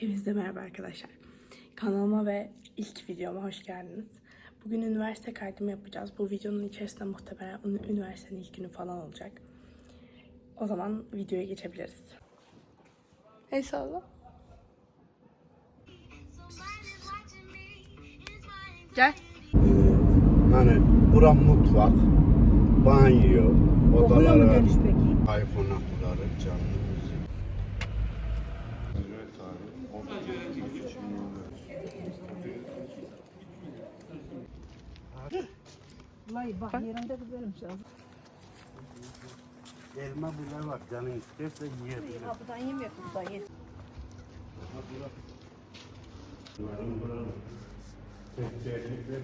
Hepinize merhaba arkadaşlar. Kanalıma ve ilk videoma hoş geldiniz. Bugün üniversite kaydımı yapacağız. Bu videonun içerisinde muhtemelen ün- üniversitenin ilk günü falan olacak. O zaman videoya geçebiliriz. Hey salla. Gel. Hani bura mutfak, banyo, odaları, ay konakları, canlı Vallahi bak yerinde güzelmiş az. Elma bile var, canın isterse yiyebilir. Kapıdan yemiyor buradan ye. Bunların buranın tehlikeli.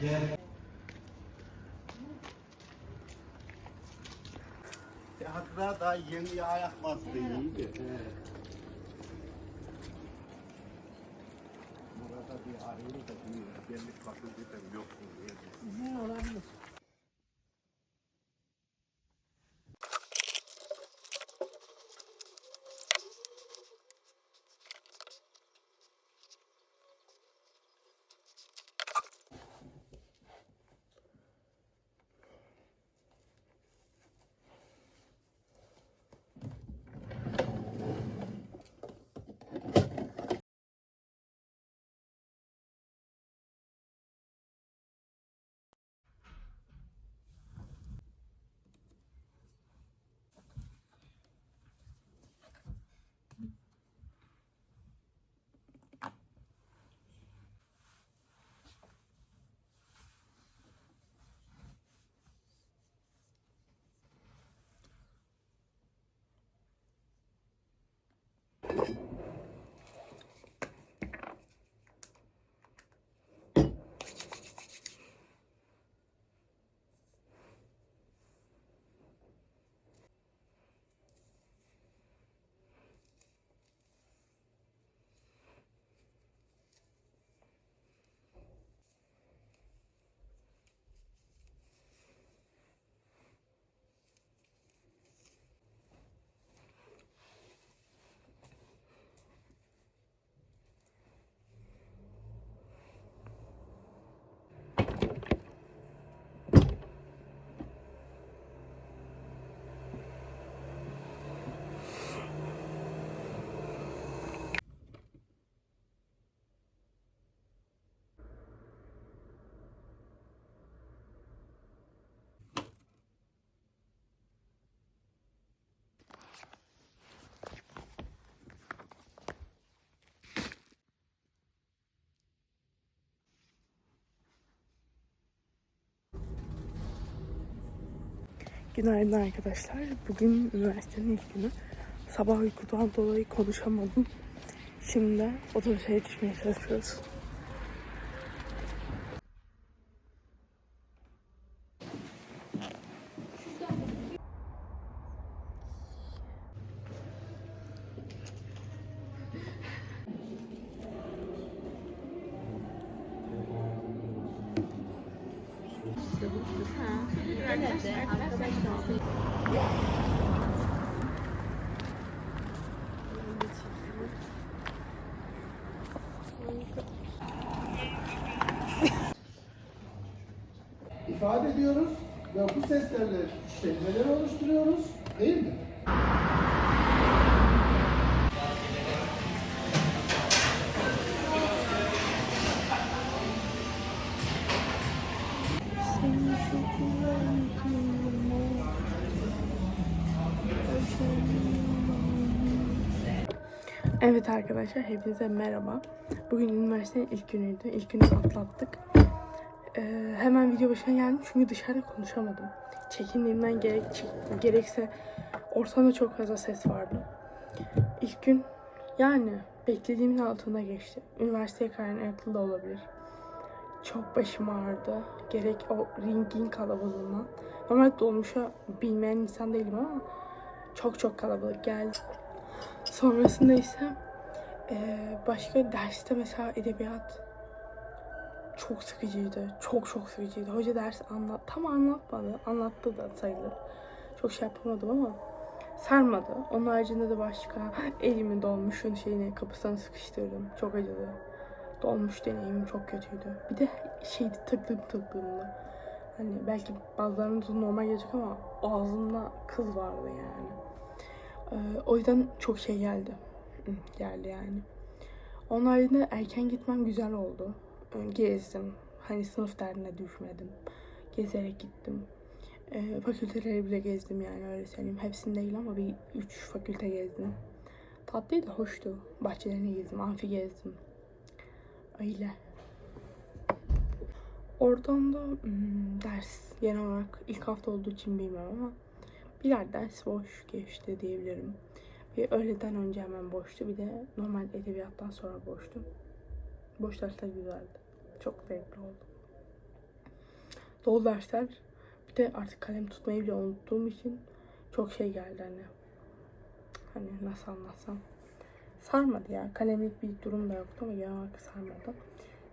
Gel. Hatta daha yeni ayak bastı iyiydi. Burada bir ayrı da bir güzellik fakültesi yok. Sizin Günaydın arkadaşlar. Bugün üniversitenin ilk günü. Sabah uykudan dolayı konuşamadım. Şimdi otobüse yetişmeye çalışıyoruz. İfade ediyoruz ve bu seslerle kelimeleri oluşturuyoruz değil mi? Evet arkadaşlar hepinize merhaba. Bugün üniversitenin ilk günüydü. İlk günü atlattık. Ee, hemen video başına geldim çünkü dışarıda konuşamadım. Çekindiğimden gerek, gerekse ortamda çok fazla ses vardı. İlk gün yani beklediğimin altında geçti. Üniversiteye kaynaklı da olabilir. Çok başım ağrıdı. Gerek o ringin kalabalığından. Normalde dolmuşa bilmeyen insan değilim ama çok çok kalabalık geldi. Sonrasında ise eee, başka derste mesela edebiyat çok sıkıcıydı. Çok çok sıkıcıydı. Hoca ders anlat, tam anlatmadı. Anlattı da sayılır. Çok şey yapamadım ama sarmadı. Onun haricinde de başka elimi dolmuşun şeyine kapısına sıkıştırdım. Çok acıdı. Dolmuş deneyimim çok kötüydü. Bir de şeydi tıklım tıklımdı. Hani belki bazılarınız normal gelecek ama ağzımda kız vardı yani. Ee, o yüzden çok şey geldi. Geldi yani. Onun haricinde erken gitmem güzel oldu. Ee, Gezdim. Hani sınıf derdine düşmedim. Gezerek gittim. Ee, fakülteleri bile gezdim yani öyle söyleyeyim. Hepsini değil ama bir üç fakülte gezdim. Tatlıydı, hoştu. Bahçelerini gezdim, amfi gezdim. Öyle. Oradan da hmm, ders genel olarak ilk hafta olduğu için bilmiyorum ama birer ders boş geçti diyebilirim. Bir öğleden önce hemen boştu. Bir de normal edebiyattan sonra boştu. Boş dersler güzeldi. Çok zevkli oldu. Dolu dersler bir de artık kalem tutmayı bile unuttuğum için çok şey geldi hani. Hani nasıl anlatsam. Sarmadı ya. Kalemlik bir durum da yoktu ama genel olarak sarmadı.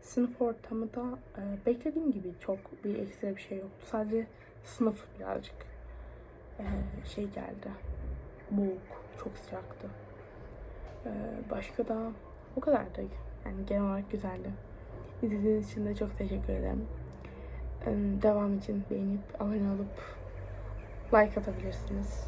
Sınıf ortamı da e, beklediğim gibi çok bir ekstra bir şey yoktu. Sadece sınıf birazcık e, şey geldi. Boğuk. Çok sıcaktı. E, başka da o kadardı. Yani genel olarak güzeldi. İzlediğiniz için de çok teşekkür ederim. E, devam için beğenip abone olup like atabilirsiniz.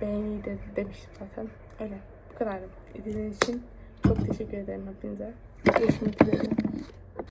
Beğeni de demiştim zaten. Öyle. Kadar. İzlediğiniz için çok teşekkür ederim hepinize. Görüşmek üzere.